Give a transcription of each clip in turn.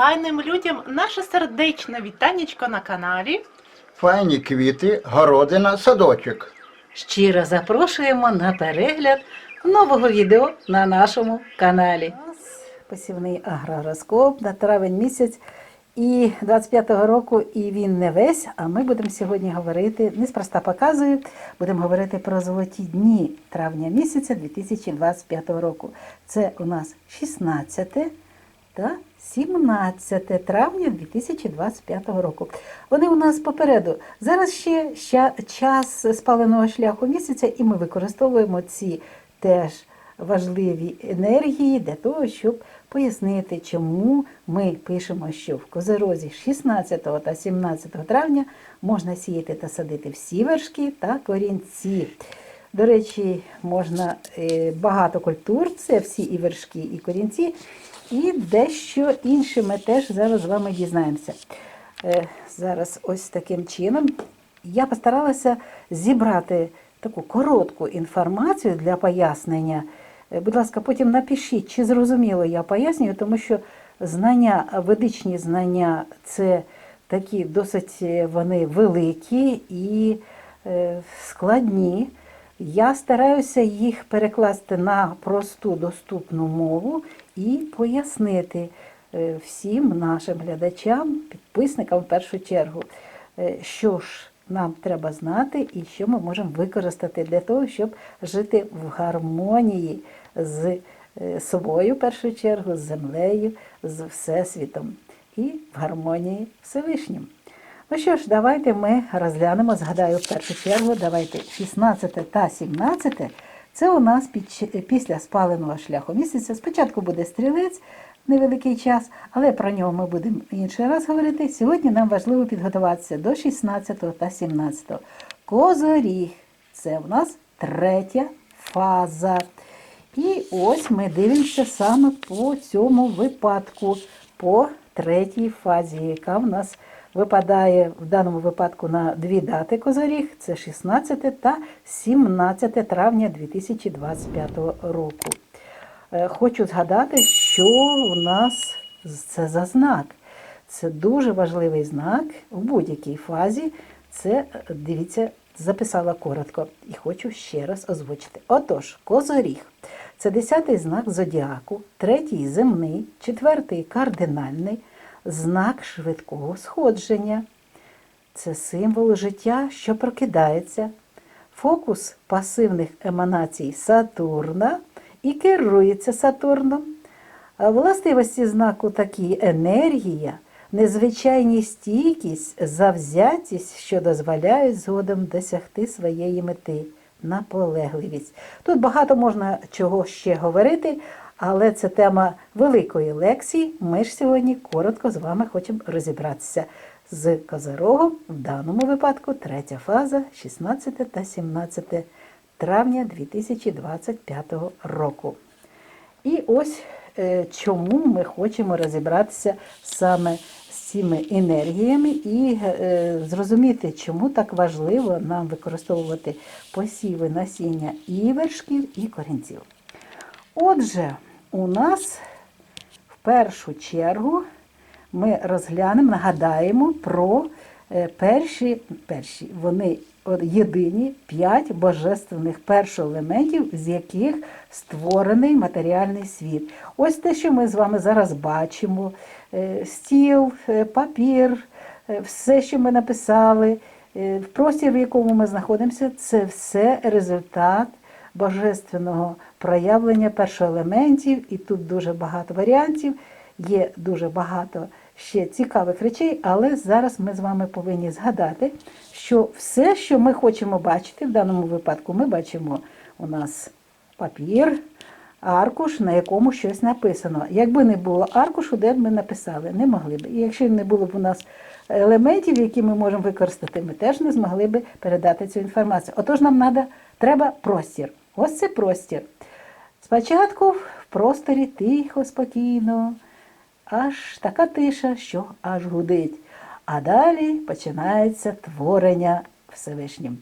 файним людям наше сердечне вітанечко на каналі. Файні квіти, городина, садочок. Щиро запрошуємо на перегляд нового відео на нашому каналі. У нас Посівний агророскоп на травень місяць і 25-го року, і він не весь. А ми будемо сьогодні говорити, неспроста показую, будемо говорити про золоті дні травня місяця 2025 року. Це у нас 16 та 17 травня 2025 року. Вони у нас попереду. Зараз ще ща- час спаленого шляху місяця, і ми використовуємо ці теж важливі енергії для того, щоб пояснити, чому ми пишемо, що в Козерозі 16 та 17 травня можна сіяти та садити всі вершки та корінці. До речі, можна е, багато культур, це всі і вершки, і корінці, і дещо інше ми теж зараз з вами дізнаємося. Е, Зараз ось таким чином я постаралася зібрати таку коротку інформацію для пояснення. Е, Будь ласка, потім напишіть, чи зрозуміло я пояснюю, тому що знання, ведичні знання це такі досить е, вони великі і складні. Я стараюся їх перекласти на просту доступну мову і пояснити е, всім нашим глядачам, підписникам в першу чергу, е, що ж нам треба знати і що ми можемо використати для того, щоб жити в гармонії з е, собою, в першу чергу, з землею, з Всесвітом і в гармонії Всевишнім. Ну що ж, давайте ми розглянемо, згадаю в першу чергу, давайте 16 та 17. Це у нас під, після спаленого шляху місяця. Спочатку буде стрілець, невеликий час, але про нього ми будемо інший раз говорити. Сьогодні нам важливо підготуватися до 16 та 17. Козоріг це у нас третя фаза. І ось ми дивимося саме по цьому випадку, по третій фазі, яка в нас випадає в даному випадку на дві дати Козоріг, це 16 та 17 травня 2025 року. Е, Хочу згадати, що у нас це за знак. Це дуже важливий знак в будь-якій фазі. Це, е, дивіться, записала коротко і хочу ще раз озвучити. Отож, козоріг це десятий знак зодіаку, третій земний, четвертий кардинальний, знак швидкого сходження. Це символ життя, що прокидається, фокус пасивних еманацій Сатурна і керується Сатурном. Властивості знаку такі енергія, незвичайні стійкість, завзятість, що дозволяють згодом досягти своєї мети, наполегливість. Тут багато можна чого ще говорити, але це тема великої лекції. Ми ж сьогодні коротко з вами хочемо розібратися з Козирогом, в даному випадку третя фаза 16 та 17 травня 2025 року. І ось е, чому ми хочемо розібратися саме з цими енергіями і е, зрозуміти, чому так важливо нам використовувати посіви насіння і вершків, і корінців. Отже, у нас в першу чергу ми розглянемо, нагадаємо про е, перші, перші вони єдині п'ять божественних першоелементів, з яких створений матеріальний світ. Ось те, що ми з вами зараз бачимо: е, стіл, е, папір, все, що ми написали, простір, в якому ми знаходимося, це все результат божественного проявлення першоелементів, і тут дуже багато варіантів, є дуже багато ще цікавих речей, але зараз ми з вами повинні згадати, що все, що ми хочемо бачити, в даному випадку ми бачимо у нас папір, аркуш, на якому щось написано. Якби не було аркушу, де б ми написали, не могли б. І якщо не було б у нас елементів, які ми можемо використати, ми теж не змогли б передати цю інформацію. Отож, нам треба простір. Ось це простір. Спочатку в просторі тихо, спокійно, аж така тиша, що аж гудить. А далі починається творення Всевишнім.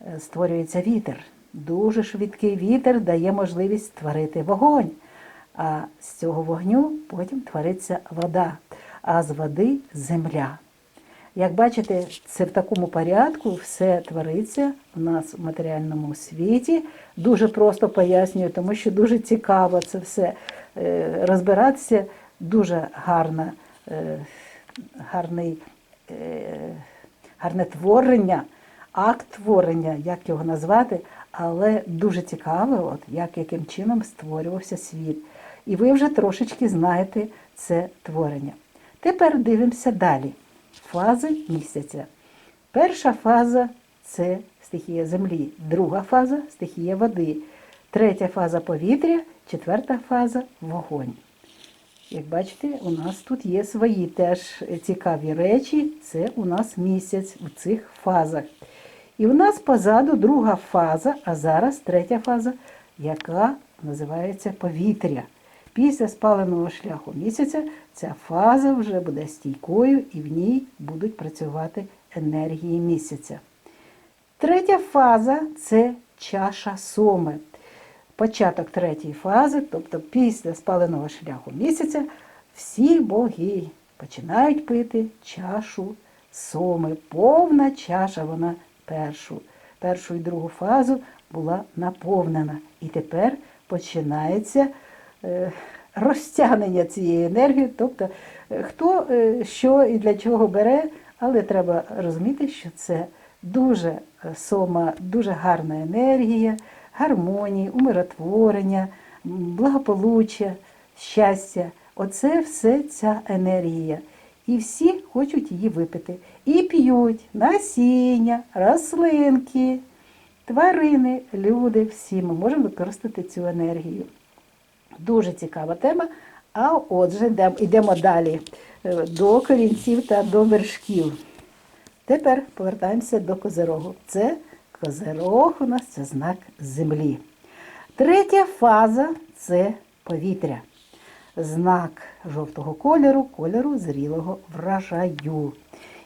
Е, Створюється вітер. Дуже швидкий вітер дає можливість створити вогонь. А з цього вогню потім твориться вода. а з води земля. Як бачите, це в такому порядку все твориться у нас в матеріальному світі. Дуже просто пояснюю, тому що дуже цікаво це все е, розбиратися. Дуже гарна, е, гарний, е, гарне творення, акт творення, як його назвати, але дуже цікаво, от, як, яким чином створювався світ. І ви вже трошечки знаєте це творення. Тепер дивимося далі. Фази місяця. Перша фаза це стихія землі, друга фаза стихія води, третя фаза повітря, четверта фаза вогонь. Як бачите, у нас тут є свої теж цікаві речі. Це у нас місяць у цих фазах. І у нас позаду друга фаза, а зараз третя фаза, яка називається повітря. Після спаленого шляху місяця ця фаза вже буде стійкою і в ній будуть працювати енергії місяця. Третя фаза це чаша соми. Початок третьої фази, тобто після спаленого шляху місяця, всі боги починають пити чашу соми. Повна чаша вона першу. Першу і другу фазу була наповнена. І тепер починається розтягнення цієї енергії, тобто е, хто е, що і для чого бере, але треба розуміти, що це дуже е, сома, дуже гарна енергія, гармонії, умиротворення, благополуччя, щастя. Оце все ця енергія. І всі хочуть її випити. І п'ють насіння, рослинки, тварини, люди, всі ми можемо використати цю енергію. Дуже цікава тема. А отже, йдемо- далі е, до корінців та до вершків. Тепер повертаємося до козирогу. Це козирог у нас це знак землі. Третя фаза це повітря. Знак жовтого кольору, кольору зрілого врожаю.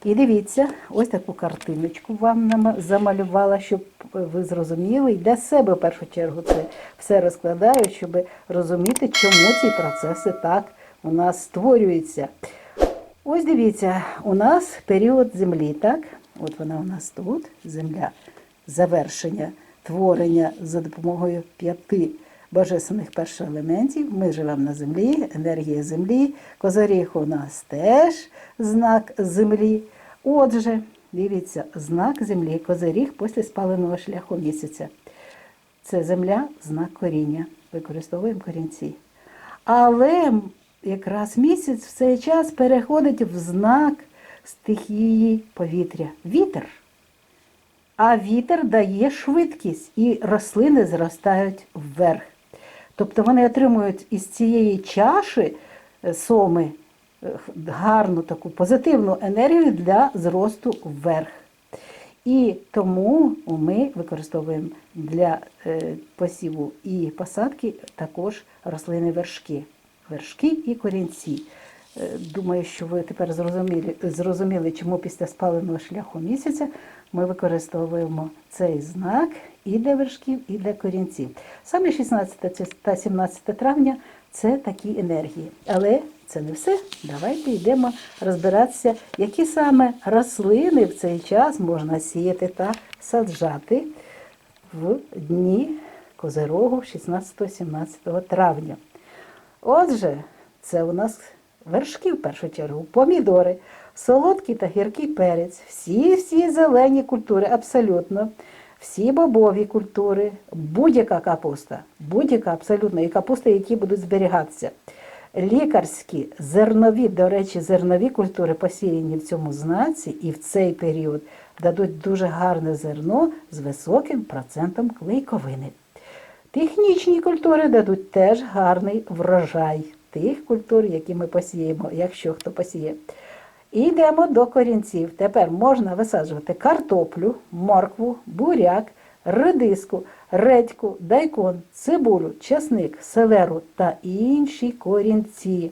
І дивіться, ось таку картиночку вам замалювала, щоб ви зрозуміли, і для себе в першу чергу це все розкладаю, щоб розуміти, чому ці процеси так у нас створюються. Ось дивіться, у нас період землі, так? От вона у нас тут, земля, завершення творення за допомогою п'яти божественних першоелементів. Ми живемо на землі, енергія землі. Козоріг у нас теж знак землі. Отже, дивіться, знак землі, козиріг після спаленого шляху місяця. Це земля, знак коріння. Використовуємо корінці. Але якраз місяць в цей час переходить в знак стихії повітря. Вітер. А вітер дає швидкість, і рослини зростають вверх. Тобто вони отримують із цієї чаші е, соми е, гарну таку позитивну енергію для зросту вверх. І тому ми використовуємо для е, посіву і посадки також рослини вершки. Вершки і корінці. Думаю, що ви тепер зрозуміли, зрозуміли, чому після спаленого шляху місяця ми використовуємо цей знак і для вершків, і для корінців. Саме 16 та 17 травня це такі енергії. Але це не все. Давайте йдемо розбиратися, які саме рослини в цей час можна сіяти та саджати в дні Козирогу 16-17 травня. Отже, це у нас вершки в першу чергу, помідори, солодкий та гіркий перець, всі-всі зелені культури, абсолютно, всі бобові культури, будь-яка капуста, будь-яка абсолютно, і капуста, які будуть зберігатися. Лікарські, зернові, до речі, зернові культури посіяні в цьому знаці і в цей період дадуть дуже гарне зерно з високим процентом клейковини. Технічні культури дадуть теж гарний врожай тих культур, які ми посіємо, якщо хто посіє. Йдемо до корінців. Тепер можна висаджувати картоплю, моркву, буряк, редиску, редьку, дайкон, цибулю, чесник, селеру та інші корінці.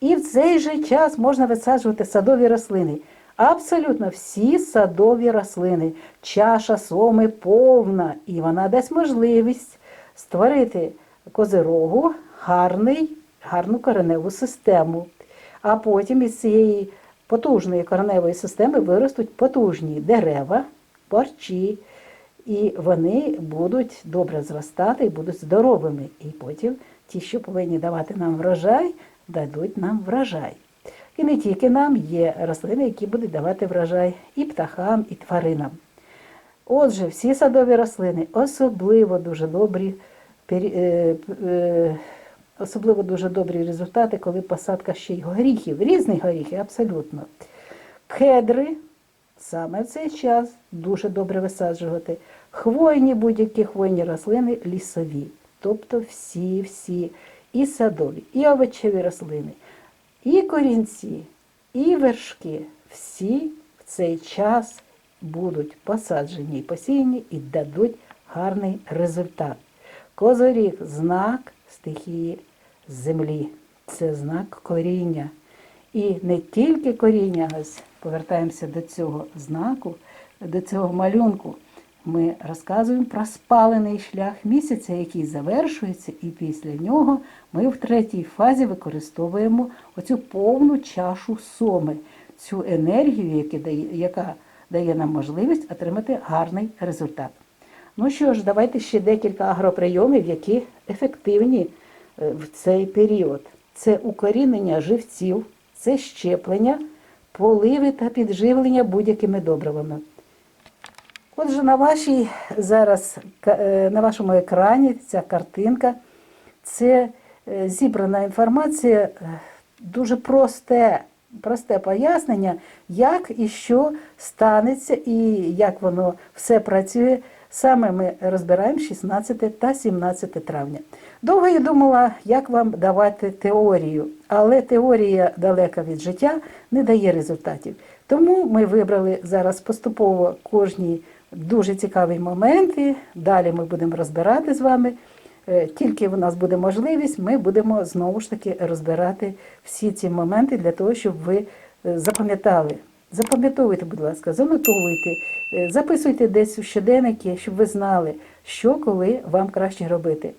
І в цей же час можна висаджувати садові рослини. Абсолютно всі садові рослини. Чаша соми повна, і вона дасть можливість створити козирогу гарний, гарну кореневу систему. А потім із цієї потужної кореневої системи виростуть потужні дерева, борчі, і вони будуть добре зростати і будуть здоровими. І потім ті, що повинні давати нам врожай, дадуть нам врожай. І не тільки нам є рослини, які будуть давати врожай і птахам, і тваринам. Отже, всі садові рослини особливо дуже добрі, е, е, особливо дуже добрі результати, коли посадка ще й горіхів, різних горіхів, абсолютно. Кедри саме в цей час дуже добре висаджувати. Хвойні будь-які хвойні рослини лісові. Тобто всі-всі, і садові, і овочеві рослини, і корінці, і вершки. Всі в цей час будуть посаджені і посіяні і дадуть гарний результат. Козоріг знак стихії землі. Це знак коріння. І не тільки коріння, ось повертаємося до цього знаку, до цього малюнку. Ми розказуємо про спалений шлях місяця, який завершується, і після нього ми в третій фазі використовуємо оцю повну чашу соми, цю енергію, яка дає, нам можливість отримати гарний результат. Ну що ж, давайте ще декілька агроприйомів, які ефективні в цей період. Це укорінення живців, це щеплення, поливи та підживлення будь-якими добривами. Отже, на вашій зараз е, на вашому екрані ця картинка це е, зібрана інформація, е, дуже просте, просте пояснення, як і що станеться, і як воно все працює. Саме ми розбираємо 16 та 17 травня. Довго я думала, як вам давати теорію, але теорія далека від життя не дає результатів. Тому ми вибрали зараз поступово кожні дуже цікаві моменти. Далі ми будемо розбирати з вами. Е, Тільки в нас буде можливість, ми будемо знову ж таки розбирати всі ці моменти для того, щоб ви е, запам'ятали. Запам'ятовуйте, будь ласка, занотовуйте, е, записуйте десь у щоденники, щоб ви знали, що коли вам краще робити.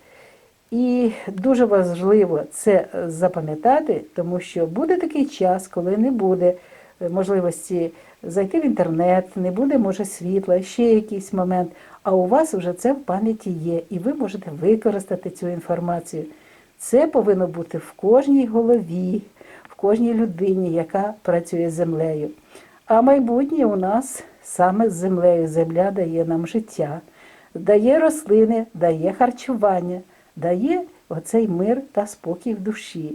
І дуже важливо це запам'ятати, тому що буде такий час, коли не буде е, можливості зайти в інтернет, не буде, може, світла, ще якийсь момент. А у вас вже це в пам'яті є, і ви можете використати цю інформацію. Це повинно бути в кожній голові, в кожній людині, яка працює з землею. А майбутнє у нас саме з землею. Земля дає нам життя, дає рослини, дає харчування, дає оцей мир та спокій в душі,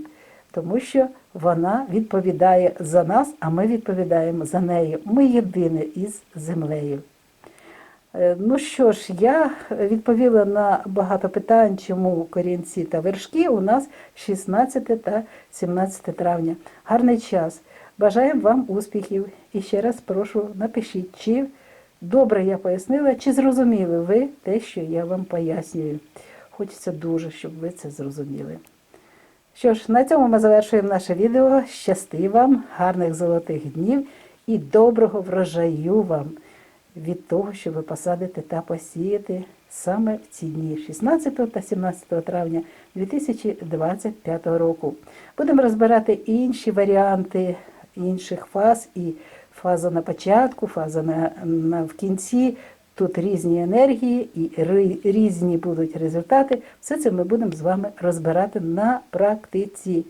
тому що вона відповідає за нас, а ми відповідаємо за нею. Ми єдине із землею. Е, Ну що ж, я відповіла на багато питань, чому корінці та вершки у нас 16 та 17 травня. Гарний час. Бажаємо вам успіхів. І ще раз прошу, напишіть, чи добре я пояснила, чи зрозуміли ви те, що я вам пояснюю. Хочеться дуже, щоб ви це зрозуміли. Що ж, на цьому ми завершуємо наше відео. Щасти вам, гарних золотих днів і доброго врожаю вам від того, що ви посадите та посієте саме в ці дні 16 та 17 травня 2025 року. Будемо розбирати інші варіанти інших фаз і фаза на початку, фаза на, на в кінці. Тут різні енергії і різні будуть результати. Все це ми будемо з вами розбирати на практиці.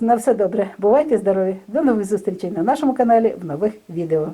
На все добре. Бувайте здорові! До нових зустрічей на нашому каналі в нових відео.